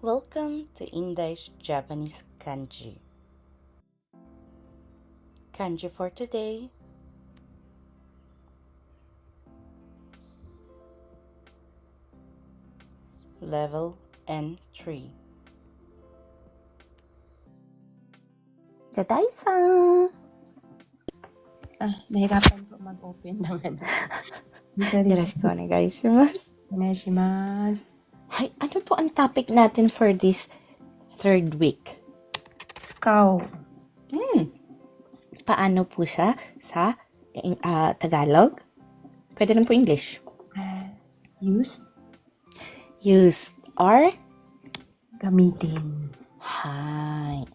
Welcome to Indai's Japanese Kanji. Kanji for today. Level N3. Jadai-san! Ah, nahirapan po mag-open ng ano. Sorry. Yoroshiku onegaishimasu. Onegaishimasu. Hi, ano po ang topic natin for this third week? Scow. Hmm. Paano po siya sa ah, Tagalog? Pwede rin po English. Uh, use. Use or Gamitin. Hi.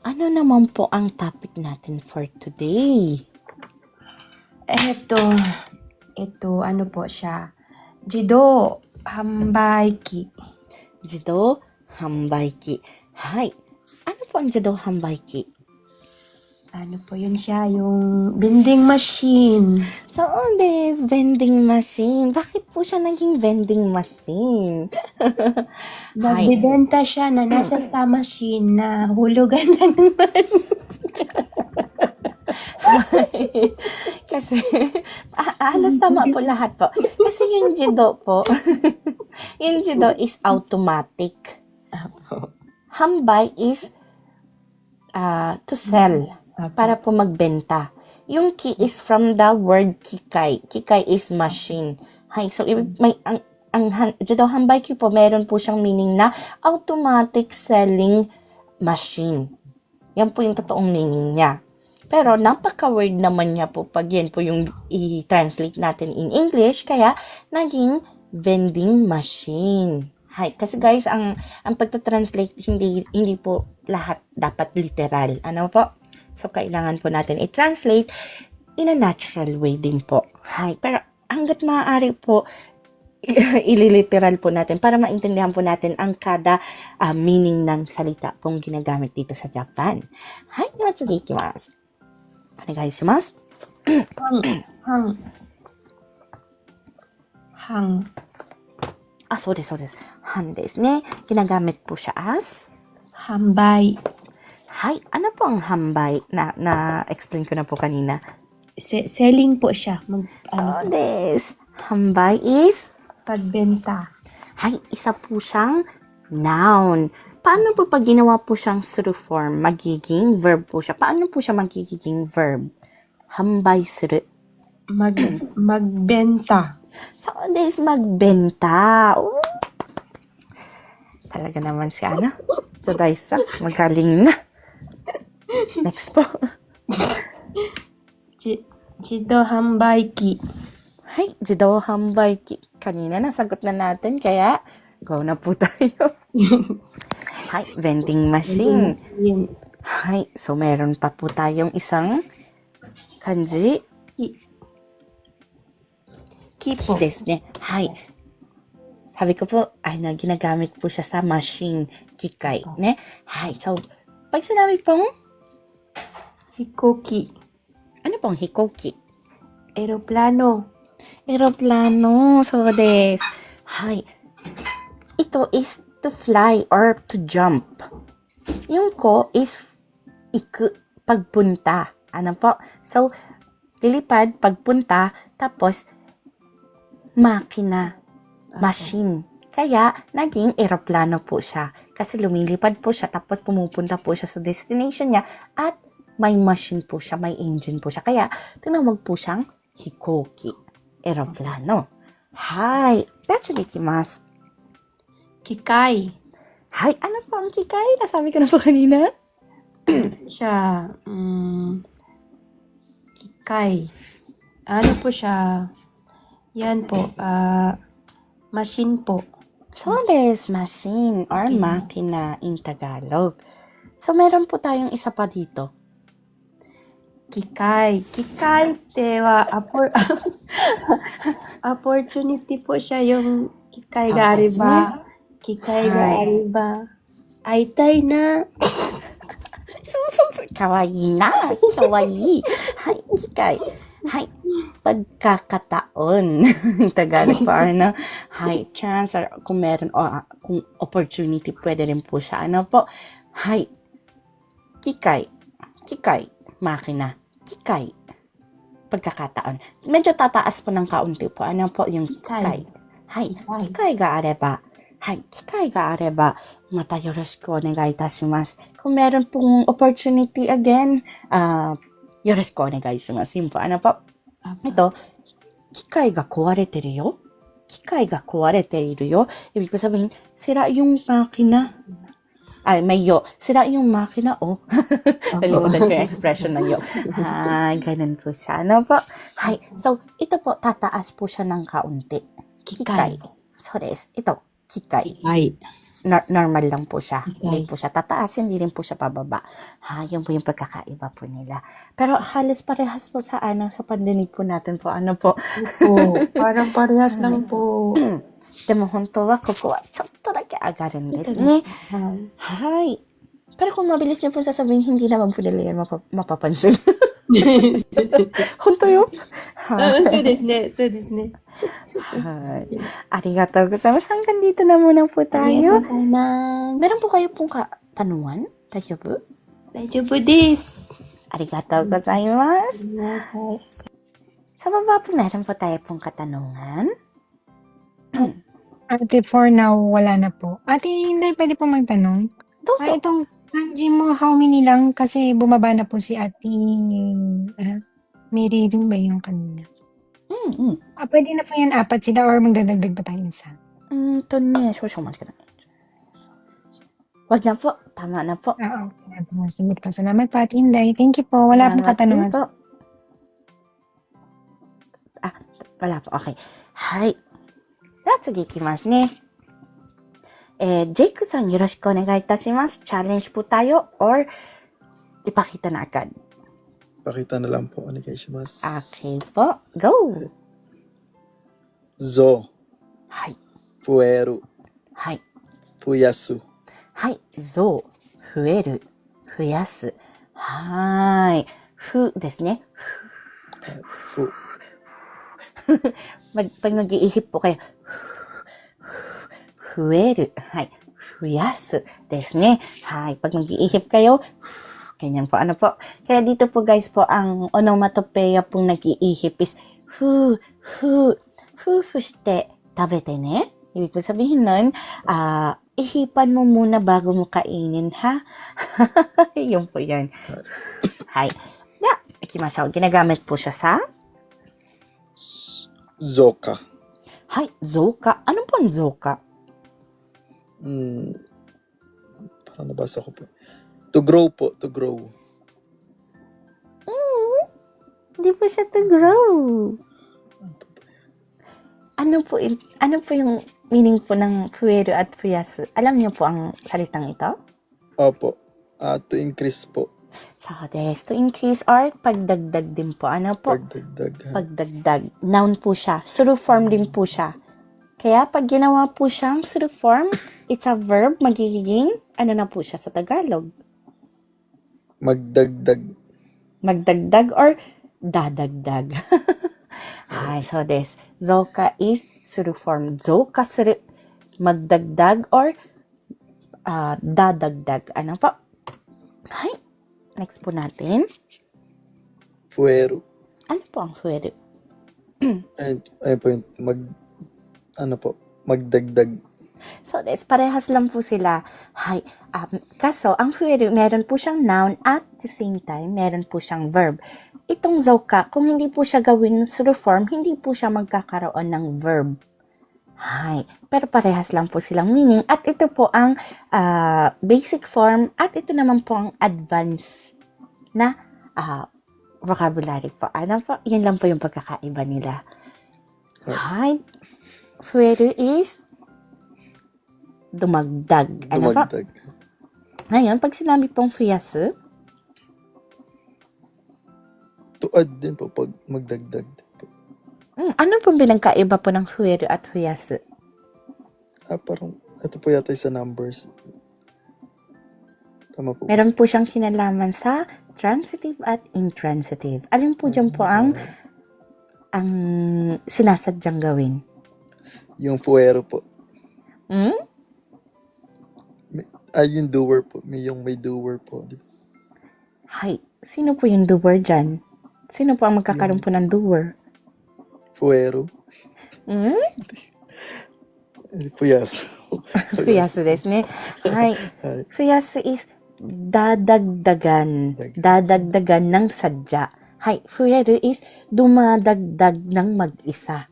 Ano naman po ang topic natin for today? Eto. Ito, ano po siya? Jido. Hambaiki. Jido Hambaiki. Hi. Ano po ang Jido Hambaiki? Ano po yun siya? Yung vending machine. So, this vending machine. Bakit po siya naging vending machine? Hi. Nagbibenta siya na nasa sa machine na hulugan lang naman. Kasi, ah, halos tama po lahat po. Kasi yung judo po, yung judo is automatic. Hambay is ah, to sell, para po magbenta. Yung ki is from the word kikai. Kikai is machine. Hay, so may ang ang judo hambay ki po meron po siyang meaning na automatic selling machine. Yan po yung totoong meaning niya. Pero napaka-word naman niya po pag yan po yung i-translate natin in English. Kaya, naging vending machine. Hi. Kasi guys, ang, ang pagta-translate, hindi, hindi po lahat dapat literal. Ano po? So, kailangan po natin i-translate in a natural way din po. Hi. Pero, hanggat maaari po, ililiteral po natin para maintindihan po natin ang kada ah, meaning ng salita pong ginagamit dito sa Japan. Hi, matsugi ikimasu. Onegaishimasu. Hang. Hang. Ah, そうです、そうです。han ですね。Ginagamit po siya as Hambay. Hi, ano po ang hambay na na-explain ko na po kanina? Se- selling po siya. Mag, ano, So, this. Hambay is pagbenta. Hay, isa po siyang noun. Paano po pag ginawa po siyang suru form? Magiging verb po siya. Paano po siya magiging verb? Hambay suru. Mag, magbenta. So, this magbenta. Oh. Talaga naman si ano? So, Daisa, magaling na. Next po. Ji, jido hambaiki. Hay, jido hambay ki. Kanina nasagot na natin, kaya go na po tayo. Hay, vending machine. Yun. Hay, so meron pa po tayong isang kanji. Ki- Ki Kipo. desu ne. Hay. Sabi ko po, ay na ginagamit po siya sa machine, kikai, ne? Hay, so, pag sinabi pong, Hikoki. ano pong hikoki? Aeroplano. Aeroplano, so des. Hay. Ito is to fly or to jump. Yung ko is iku, pagpunta. Ano po? So, lilipad, pagpunta, tapos makina, machine. Kaya, naging aeroplano po siya. Kasi lumilipad po siya, tapos pumupunta po siya sa destination niya, at may machine po siya, may engine po siya. Kaya, tinawag po siyang hikoki, aeroplano. Hi, that's ikimasu. Kikai. Hi, ano po ang kikai? Nasabi ko na po kanina. Siya. Mm, kikai. Ano po siya? Yan po. ah machine po. So, des, machine or Okay. makina in Tagalog. So, meron po tayong isa pa dito. Kikai. Kikai te wa appor- opportunity po siya yung kikai ga ariba. Kikai ga Hi. ariba. Aitai na. So, so, so, kawaii na. Kawaii. Hi, kikai. Hay, pagkakataon. Tagalog po, ano? Hay, chance, or kung meron, o ah, kung opportunity, pwede rin po siya. Ano po? Hay, kikay. Kikay. Makina. Kikay. Pagkakataon. Medyo tataas po ng kaunti po. Ano po yung kikay? Hay, kikay ga areba. はい、機会があれば、またよろしくお願いいたします。コメル、オポチュニティア、よろしくお願いします。インパーナポ。えと、機械が壊れてるよ。機械が壊れているよ。え、ビク、マーキナ。あ、メイヨ、マーキナオ。え、ロードエクスプ。はい、ガレンプシャナポ。はい、そう、いとぽ、たたあしぽしゃなんかうんて。機械。そうです。えっと、kikai. Ay. Nor- normal lang po siya. Okay. Hindi po siya tataas, hindi rin po siya pababa. Ha, yun po yung pagkakaiba po nila. Pero halos parehas po sa ano, sa pandinig po natin po. Ano po? Po. Parang parehas lang po. でも本当はここはちょっとだけ上がるんですね。 Ay. Hi. Pero kung mabilis niyo po sasabihin, hindi naman po nila yan mapa- mapapansin. 本当よ。はい。そうですね。そうですね。はい。ありがとうございます。hanggang dito na muna po ありがとう tayo. ございます。 Meron po kayo pong katanungan? Tajobu? 大丈夫です。 Arigatou gozaimasu. ごめんなさい。 Sa baba po, meron po tayo pong katanungan. Ate, for now, wala na po. Ate, hindi pwede po magtanong. Doso. Ay, itong kanji mo, how many lang? Kasi bumaba na po si ate, uh, Mary rin ba yung kanina? Mm, mm. Ah, pwede na po yan apat sila or magdadagdag pa tayo isa? Mm, to ne, so, so much ka na. Wag na po. Tama na po. Ah, okay. na po. Sige po. Salamat po, Ate Inday. Thank you po. Wala pong Salamat katanungan. din po. Ah, wala po. Okay. Hi. では次行きますね。 えー、ジェイクさんよろしくお願いいたします。Challenge po tayo or ipakita na agad. Pakita na lang po. Onegaishimasu. Okay po. Go! Zo, はい。 fueru, はい。 fuyasu. はい。増、増える、増やす。はーい。ふですね。 Fu, Mag, pag nag-iihip po kayo, 増える。はい。増やすですね。はい。Pag mag-iihip kayo, ganyan po. Ano po? Kaya dito po guys po, ang onomatopeya pong nag-iihip is, fu, fu, fu, fu shite, tabete ne. Ibig ko sabihin nun, ah, ihipan mo muna bago mo kainin, ha? Yun po yan. Hi. Yeah, ikimashou. Ginagamit po siya sa, zoka. Hi, zoka. Ano po ang zoka? Hmm. Parang nabasa ko po. To grow po, to grow. Hindi po siya to grow. Ano po, ano po yung meaning po ng fuero at fuyasu? Alam niyo po ang salitang ito? Opo. Ah, to increase po. So, des, to increase or pagdagdag din po. Ano po? Pagdagdag. ha? Pagdagdag. Noun po siya. Suru form din po siya. Kaya pag ginawa po siyang suru form, it's a verb, magiging, ano na po siya sa Tagalog? Magdagdag. magdagdag or dadagdag. Hi, so this zoka is suru form. Zoka suru magdagdag or ah, dadagdag. Ano po? Hi. Next po natin. Fueru. Ano po ang fuere? Ayun, ayun po yung mag, ano po, magdagdag. So this, parehas lang po sila. Hi. Um, kaso, ang fuere, meron po siyang noun at the same time, meron po siyang verb. Itong zoka, kung hindi po siya gawin suru form, hindi po siya magkakaroon ng verb. Hi. Pero parehas lang po silang meaning. At ito po ang ah, basic form at ito naman po ang advanced na ah, vocabulary po. Ano po? Yan lang po yung pagkakaiba nila. Hi. Fuere is dumagdag. Ano po? Dumagdag. Ngayon, pag sinabi pong fuyasu, To add din po, pag magdagdag din po. mm, ano pong binagkaiba po ng fuere at fuyasu? Ah, parang, ito po yata sa numbers. Tama po. Meron po siyang kinalaman sa transitive at intransitive. Alin po dyan po ang ang sinasadyang gawin? Yung fuero po. Hmm? Ay, yung doer po. May, yung may doer po. Di ba? Hay, sino po yung doer dyan? Sino po ang magkakaroon po ng doer? Fuero. Hmm? Eh, Puyas. Fuyasu desu ne. Hay, Ay, fuyasu is dadagdagan. Dadagdagan ng sadya. Hay, fuyeru is dumadagdag ng mag-isa.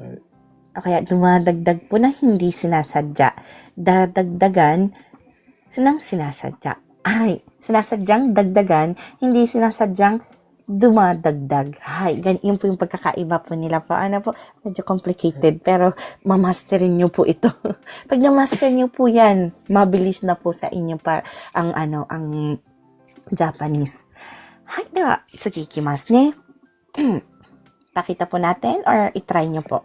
ay, O kaya dumadagdag po na hindi sinasadya. Dadagdagan sinang sinasadya. Ay, sinasadyang dagdagan, hindi sinasadyang dumadagdag. Hay, gan yun po yung pagkakaiba po nila po. Ano po, medyo complicated, pero mamasterin nyo po ito. Pag na-master nyo po yan, mabilis na po sa inyo pa ang ano, ang Japanese. Hay, diba? Sige, ikimasu ne. Pakita po natin or itry nyo po.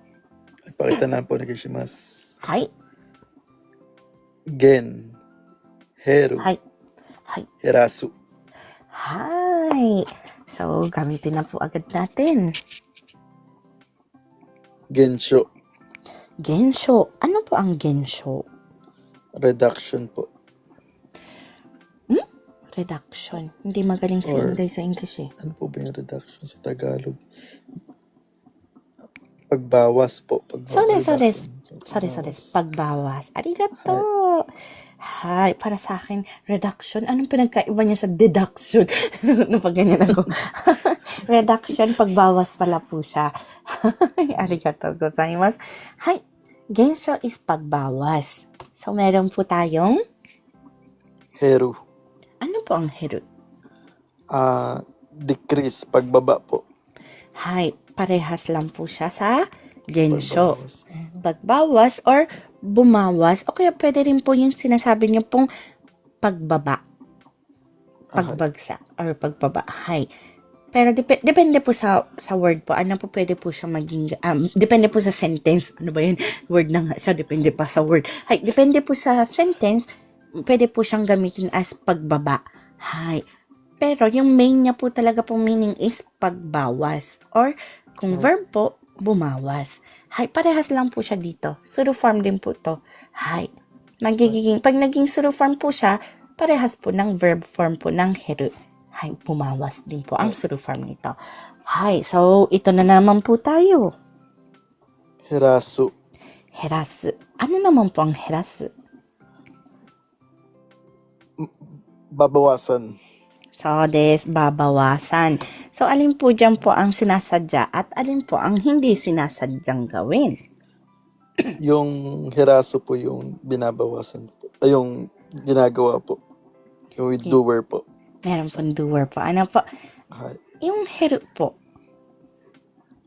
pakita na po nagishimasu. はい。 Gen. Heru. はい。はい。 Herasu. Hi! So, gamitin na po agad natin. Gensho. Gensho. Ano po ang gensho? Reduction po. Reduction. Hindi magaling si Or- Inday sa English eh. Ano po ba yung reduction sa Tagalog? Pagbawas po. Pagbawas. So des, so des. So des, so des. Pagbawas. Arigato! Hi, para sa akin, reduction. Anong pinagkaiba niya sa deduction? Napag ganyan ako. reduction, pagbawas pala po siya. Arigato gozaimasu. Hi, gensho is pagbawas. So, meron po tayong, Heru. ano po ang heru? Ah, decrease. Pagbaba po. Hi, parehas lang po siya sa gensho. Pagbawas. Or bumawas. O kaya pwede rin po yung sinasabi niyo pong pagbaba. Pagbagsak or pagbaba. Hi. Pero dep- depende po sa sa word po. Ano po pwede po siya maging um, depende po sa sentence. Ano ba 'yun? Word na nga siya depende pa sa word. Hi, depende po sa sentence. Pwede po siyang gamitin as pagbaba. Hi. Pero yung main niya po talaga pong meaning is pagbawas or kung verb po bumawas. Hi, parehas lang po siya dito. Suru form din po to. Hi. Magiging, pag naging suru form po siya, parehas po ng verb form po ng heru. Hi, bumawas din po ang suru form nito. Hi, so ito na naman po tayo. Herasu. Herasu. Ano naman po ang herasu? Babawasan. So, des, babawasan. So, alin po dyan po ang sinasadya at alin po ang hindi sinasadyang gawin? Yung herasu po yung binabawasan po. Ay, yung ginagawa po. Yung with Okay. doer po. Meron pong doer po. Ano po? Hi. Yung heru po.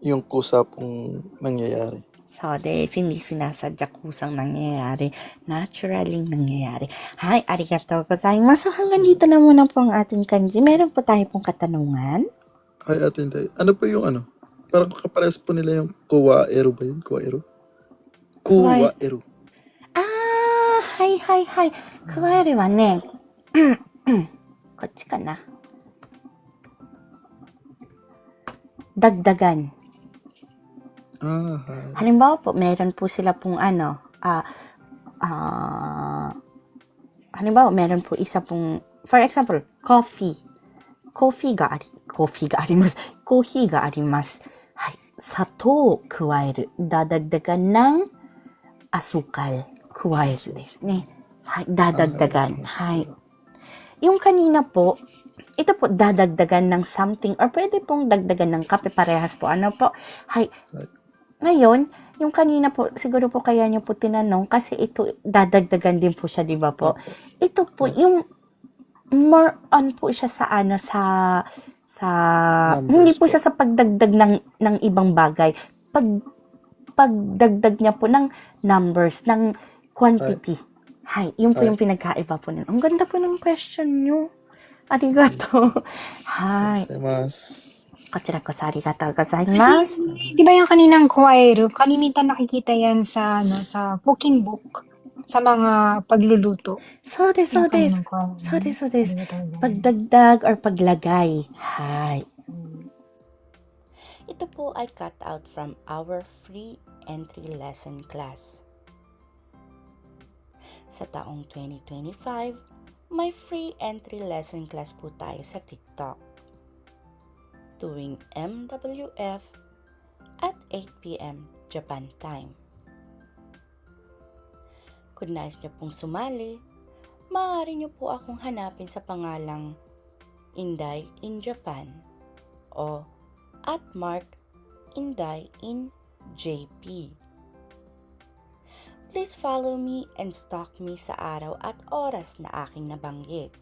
Yung kusa pong nangyayari. So, des, hindi sinasadya kusang nangyayari. Naturally nangyayari. Hi, arigatou gozaimasu. So, hanggang dito na muna po ang ating kanji. Meron po tayo pong katanungan. Ay, atin tayo. Ano po yung ano? Parang kapares po nila yung kuwaero ba yun? Kuwaero? Kuwaero. Ah, hi, hi, hi. 加えるはね、うん、うん。こっちかな。Dagdagan. Ah, hi. Halimbawa po, meron po sila pong ano, ah, ah, halimbawa, meron po isa pong, for example, coffee. Coffee があり、コーヒーがあります。コーヒーがあります。はい。砂糖を加える。dadagdagan ng asukal. 加えるですね。はい。dadagdagan. はい。Yung kanina po, ito po, dadagdagan ng something or pwede pong dagdagan ng kape parehas po. Ano po? Hay. ngayon, yung kanina po, siguro po kaya niyo po tinanong kasi ito, dadagdagan din po siya, di ba po? Ito po, yung more on po siya sa ano, sa, sa, Numbers hindi po po. siya sa pagdagdag ng, ng ibang bagay. Pag, pagdagdag niya po ng numbers, ng quantity. Hay, yun po Ay. yung pinagkaiba po nun. Ang ganda po ng question nyo. Arigato. Hay. Saimasu. こちらこそありがとうございます。 Di ba yung kaninang kuwairo, kalimitan nakikita yan sa, ano, sa cooking book, sa mga pagluluto. そうです、そうです Yung。kaninang kuwairo. そうです、そうです。 Ano ba tawag doon? Pagdagdag or paglagay. Hay. Ito po ay cut out from our free entry lesson class. Sa taong 2025, may free entry lesson class po tayo sa TikTok. Tuwing MWF at 8pm Japan time. Kung nais niyo pong sumali, maaari niyo po akong hanapin sa pangalang Inday in Japan o at Mark Inday in JP. Please follow me and stalk me sa araw at oras na aking nabanggit.